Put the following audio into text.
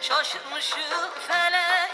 Şaşırmışım feleğimi